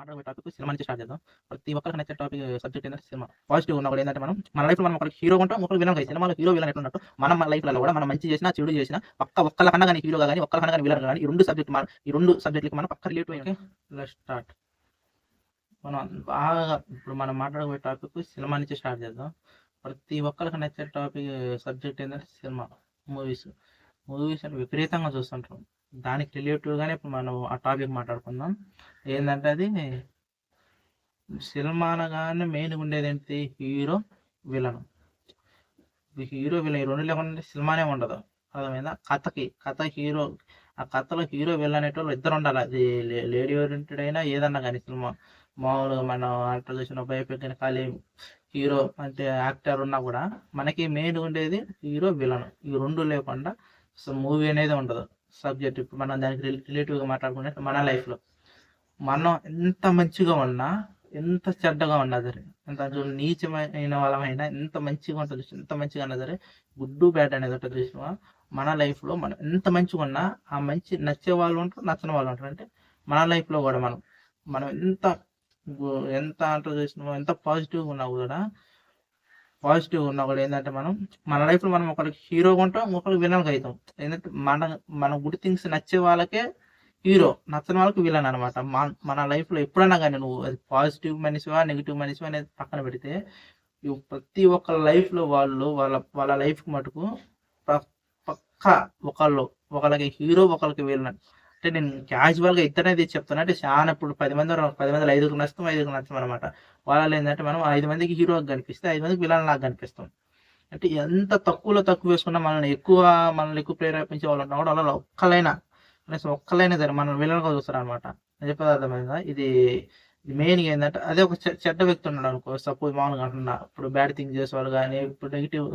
మాట్లాడే topic cinema నుంచి start చేద్దాం. ప్రతి ఒక్కరికి నచ్చే టాపిక్ సబ్జెక్ట్ ఏంటంటే సినిమా. పాజిటివ్ ఉన్నప్పుడు ఏంటంటే మనం మన లైఫ్ మనం ఒకరికి హీరో ఉంటాం ఒకరికి విలన్ సినిమాలో హీరో విలన్ ఎట్లున్నట్టు మనం మన లైఫ్లో కూడా మనం మంచి చేసినా చెడు చేసినా పక్క ఒక్కల కన్నా కానీ హీరోగా కానీ ఒక్కల కన్నా కానీ విలన్ కానీ ఈ రెండు సబ్జెక్ట్ మన ఈ రెండు సబ్జెక్టులకి మనం పక్క రిలేట్ ఓకే స్టార్ట్ మనం బాగా ఇప్పుడు మనం మాట్లాడబోయే టాపిక్ సినిమా నుంచి స్టార్ట్ చేద్దాం. ప్రతి ఒక్కరికి నచ్చే టాపిక్ సబ్జెక్ట్ ఏంటంటే సినిమా మూవీస్ మూవీస్ అంటే విపరీతంగా చూస్తుంటాం. దానికి రిలేటివ్గానే ఇప్పుడు మనం ఆ టాపిక్ మాట్లాడుకుందాం. ఏంటంటే అది సినిమా అనగానే మెయిన్ ఉండేది ఏంటి? Hero villain. హీరో విలన్ ఈ రెండు లేకుండా సినిమానే ఉండదు. అర్థమైందా? కథకి కథ హీరో ఆ కథలో హీరో విలన్ అనేటోళ్ళు ఇద్దరు ఉండాలి. అది లేడీ ఓరియంటెడ్ అయినా ఏదన్నా కానీ సినిమా. మామూలుగా మనం యాక్టర్ చూసిన బయోపిక్ కానీ ఖాళీ హీరో అంటే యాక్టర్ ఉన్నా కూడా మనకి మెయిన్ ఉండేది హీరో విలన్. ఈ రెండు లేకుండా మూవీ అనేది ఉండదు. సబ్జెక్ట్ ఇప్పుడు మనం దానికి రిలేటివ్గా మాట్లాడుకుంటే మన లైఫ్లో మనం ఎంత మంచిగా ఉన్నా ఎంత చెడ్డగా ఉన్నా సరే ఎంత నీచమైన వాళ్ళమైనా ఎంత మంచిగా ఉంటుంది ఎంత మంచిగా ఉన్నా సరే గుడ్డు బ్యాడ్ అనేది ఉంటుంది చూసినా మన లైఫ్లో మనం ఎంత మంచిగా ఉన్నా ఆ మంచి నచ్చే వాళ్ళు ఉంటారు నచ్చని వాళ్ళు ఉంటారు. అంటే మన లైఫ్లో కూడా మనం మనం ఎంత గు- ఎంత అంటే చూసినామో ఎంత పాజిటివ్గా ఉన్నా కూడా పాజిటివ్ ఉన్నా కూడా ఏంటంటే మనం మన లైఫ్లో మనం ఒకరికి హీరోగా ఉంటాం ఒకరికి విలన్గా అవుతాం. ఏంటంటే మన మన గుడ్ థింగ్స్ నచ్చే వాళ్ళకే హీరో నచ్చని వాళ్ళకి విలన్ అనమాట మన లైఫ్లో ఎప్పుడైనా కానీ నువ్వు అది పాజిటివ్ మనిషివా నెగిటివ్ మనిషివా అనేది పక్కన పెడితే ప్రతి ఒక్క లైఫ్లో వాళ్ళు వాళ్ళ వాళ్ళ లైఫ్ మటుకు ప- ఒకళ్ళు ఒకళ్ళకి హీరో ఒకళ్ళకి విలన్ అంటే నేను క్యాజువల్గా ఇతనేది చెప్తాను అంటే చాలా ఇప్పుడు పది మంది పది మంది ఐదుగురు నచ్చం ఐదుగురు నచ్చం అనమాట వాళ్ళు ఏంటంటే మనం ఐదు మందికి హీరోగా కనిపిస్తే ఐదు మందికి విలన్ లాగా కనిపిస్తాం. అంటే ఎంత తక్కువలో తక్కువ వేసుకున్నా మనల్ని ఎక్కువ మనల్ని ఎక్కువ ప్రేరేపించే వాళ్ళు ఉన్నా కూడా వాళ్ళ ఒక్కలైనా కనీసం ఒక్కలైనా సరే మనం విలన్గా చూస్తారు అనమాట చెప్పేది అర్థమైందా? ఇది మెయిన్ ఏంటంటే అదే ఒక చె- చెడ్డ వ్యక్తి ఉన్నాడు అనుకో సపోజ్ మామూలుగా అంటున్నా. ఇప్పుడు బ్యాడ్ థింగ్ చేసేవాళ్ళు కానీ ఇప్పుడు నెగిటివ్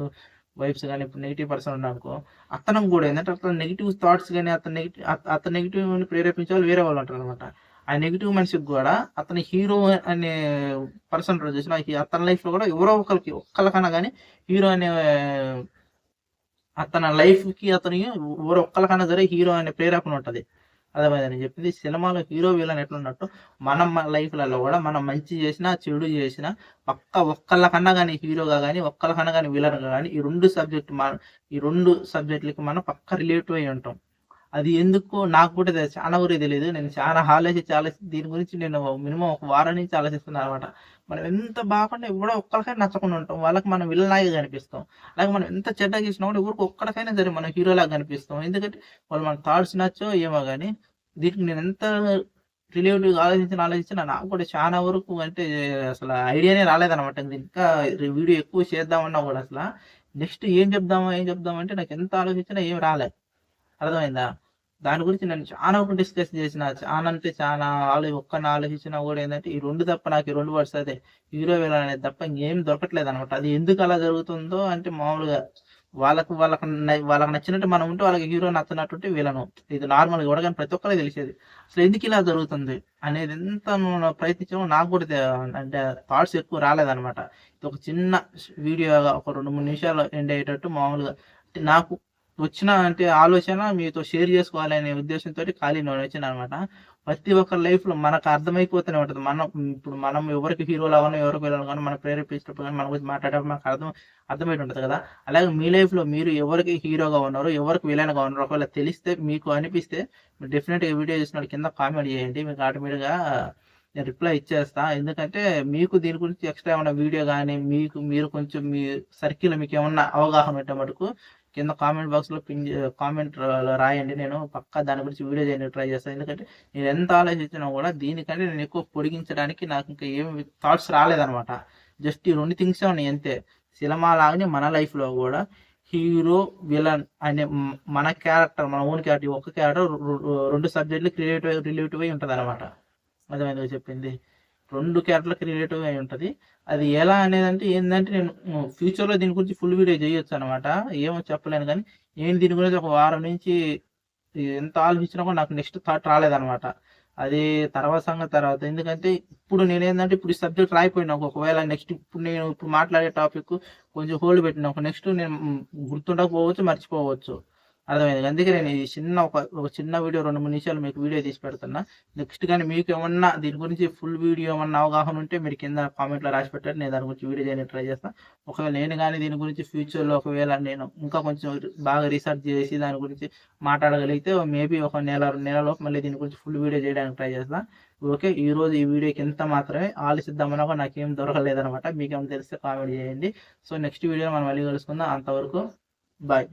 వైబ్స్ కానీ ఇప్పుడు నెగిటివ్ పర్సన్ ఉన్నాడు అనుకో అతను కూడా ఏంటంటే అతను నెగిటివ్ థాట్స్ కానీ అతను నెగిటివ్ అతను నెగిటివ్ ప్రేరేపించే వాళ్ళు వేరే వాళ్ళు ఉంటారు అనమాట ఆ నెగిటివ్ మనిషికి కూడా అతని హీరో అనే పర్సన్ చూసిన అతని లైఫ్లో కూడా ఎవరో ఒకరికి ఒక్కరికన్నా కానీ హీరో అనే అతని లైఫ్కి అతని ఎవరో ఒక్కరికన్నా సరే హీరో అనే ప్రేరేపణ ఉంటుంది. అర్థమైందని చెప్పింది సినిమాలో హీరో విలన్ ఎట్లున్నట్టు మనం మన లైఫ్లలో కూడా మనం మంచి చేసినా చెడు చేసినా పక్క ఒక్కళ్ళకన్నా కానీ హీరోగా కానీ ఒక్కళ్ళకన్నా కానీ విలన్గా కానీ ఈ రెండు సబ్జెక్ట్ మన ఈ రెండు సబ్జెక్టులకి మనం పక్క రిలేటివ్ అయి ఉంటాం. అది ఎందుకు నాకు కూడా చాలా వరకు తెలియదు నేను చాలా ఆలోచించి చాలా దీని గురించి నేను మినిమం ఒక వారం నుంచి ఆలోచిస్తున్నాను అనమాట మనం ఎంత బాగుంటే కూడా ఒక్కరికైనా నచ్చకుండా ఉంటాం. వాళ్ళకి మనం విల్లలాగా కనిపిస్తాం. అలాగే మనం ఎంత చెడ్డ చేసినా కూడా ఎవరికి ఒక్కడికైనా సరే మనం హీరోలాగా కనిపిస్తాం. ఎందుకంటే వాళ్ళు మన థాట్స్ నచ్చో ఏమో కానీ దీనికి నేను ఎంత రిలేటివ్గా ఆలోచించిన ఆలోచించిన నాకు కూడా చాలా వరకు అంటే అసలు ఐడియానే రాలేదనమాట ఇంకా వీడియో ఎక్కువ చేద్దామన్నా కూడా అసలు. నెక్స్ట్ ఏం చెప్దామో ఏం చెప్దామంటే నాకు ఎంత ఆలోచించినా ఏం రాలేదు అర్థమైందా? దాని గురించి నేను చాలా ఒక డిస్కస్ చేసిన. చాలా అంటే చాలా ఆలో ఒక్కని ఆలోచించినా కూడా ఏంటంటే ఈ రెండు తప్ప నాకు ఈ రెండు వర్డ్స్ అయితే హీరో విలన్ అనేది తప్ప ఇంకేం దొరకట్లేదు అనమాట అది ఎందుకు అలా జరుగుతుందో అంటే మామూలుగా వాళ్ళకు వాళ్ళకి వాళ్ళకి నచ్చినట్టు మనం ఉంటే వాళ్ళకి హీరో నచ్చినట్టు వీళ్ళను ఇది నార్మల్గా కూడా కానీ ప్రతి ఒక్కరికి తెలిసేది. అసలు ఎందుకు ఇలా జరుగుతుంది అనేది ఎంత ప్రయత్నించామో నాకు కూడా అంటే థాట్స్ ఎక్కువ రాలేదనమాట ఇది ఒక చిన్న వీడియోగా ఒక రెండు మూడు నిమిషాలు ఎండ్ అయ్యేటట్టు మామూలుగా నాకు వచ్చిన అంటే ఆలోచన మీతో షేర్ చేసుకోవాలనే ఉద్దేశంతో ఖాళీ నేను వచ్చాను అనమాట ప్రతి ఒక్కరి లైఫ్లో మనకు అర్థమైపోతూనే ఉంటుంది. మనం ఇప్పుడు మనం ఎవరికి హీరోలు అవ్వను ఎవరికి వెళ్ళాలి కానీ మనం ప్రేరేపించినప్పుడు కానీ మన గురించి మాట్లాడేటప్పుడు మనకు అర్థం అర్థమై ఉంటుంది కదా. అలాగే మీ లైఫ్లో మీరు ఎవరికి హీరోగా ఉన్నారు ఎవరికి విలన్గా ఉన్నారు ఒకవేళ తెలిస్తే మీకు అనిపిస్తే మీరు డెఫినెట్గా వీడియో చూసిన కింద కామెంట్ చేయండి. మీకు ఆటోమేటిక్గా నేను రిప్లై ఇచ్చేస్తా. ఎందుకంటే మీకు దీని గురించి ఎక్స్ట్రా ఏమైనా వీడియో కానీ మీకు మీరు కొంచెం మీ సర్కిల్ మీకు ఏమన్నా అవగాహన ఉంటే మటుకు కింద కామెంట్ బాక్స్లో పిన్ కామెంట్ రాయండి. నేను పక్కా దాని గురించి వీడియో చేయడానికి ట్రై చేస్తాను ఎందుకంటే నేను ఎంత ఆలోచించినా కూడా దీనికంటే నేను ఎక్కువ పొడిగించడానికి నాకు ఇంకా ఏమి థాట్స్ రాలేదనమాట జస్ట్ ఈ రెండు థింగ్స్ ఉన్నాయి అంతే. సినిమా లాగానే మన లైఫ్లో కూడా హీరో విలన్ అనే మన క్యారెక్టర్ మన ఓన్ క్యారెక్టర్ ఒక క్యారెక్టర్ రెండు సబ్జెక్టులు రిలేటివ్ రిలేటివ్ అయి ఉంటుంది అనమాట అర్థమైందిగా చెప్పింది? రెండు క్యారెక్టర్లకి రిలేటివ్ అయి ఉంటుంది. అది ఎలా అనేది అంటే ఏంటంటే నేను ఫ్యూచర్లో దీని గురించి ఫుల్ వీడియో చేయొచ్చు అనమాట ఏమో చెప్పలేను కానీ నేను దీని గురించి ఒక వారం నుంచి ఎంత ఆలోచించినా కూడా నాకు నెక్స్ట్ థాట్ రాలేదనమాట అది తర్వాత సంగతి తర్వాత. ఎందుకంటే ఇప్పుడు నేను ఏంటంటే ఇప్పుడు ఈ సబ్జెక్ట్ రాయిపోయినా ఒకవేళ నెక్స్ట్ ఇప్పుడు నేను ఇప్పుడు మాట్లాడే టాపిక్ కొంచెం హోల్డ్ పెట్టిన ఒక నెక్స్ట్ నేను గుర్తుండకపోవచ్చు మర్చిపోవచ్చు. అర్థమైంది. అందుకే నేను ఈ చిన్న ఒక ఒక చిన్న వీడియో రెండు మూడు నిమిషాలు మీకు వీడియో తీసి పెడుతున్నా. నెక్స్ట్ కానీ మీకు ఏమన్నా దీని గురించి ఫుల్ వీడియో ఏమన్నా అవగాహన ఉంటే మీరు కింద కామెంట్లో రాసి పెట్టండి. నేను దాని గురించి వీడియో చేయడానికి ట్రై చేస్తాను ఒకవేళ నేను కానీ దీని గురించి ఫ్యూచర్లో ఒకవేళ నేను ఇంకా కొంచెం బాగా రీసెర్చ్ చేసి దాని గురించి మాట్లాడగలిగితే మేబీ ఒక నెల రెండు నెలలోపు మళ్ళీ దీని గురించి ఫుల్ వీడియో చేయడానికి ట్రై చేస్తాను ఓకే ఈ రోజు ఈ వీడియోకి ఎంత మాత్రమే. ఆలోచిద్దామన్నా కూడా నాకేం దొరకలేదనమాట మీకేం తెలిస్తే కామెంట్ చేయండి. సో నెక్స్ట్ వీడియో మనం మళ్ళీ కలుసుకుందాం. అంతవరకు బాయ్.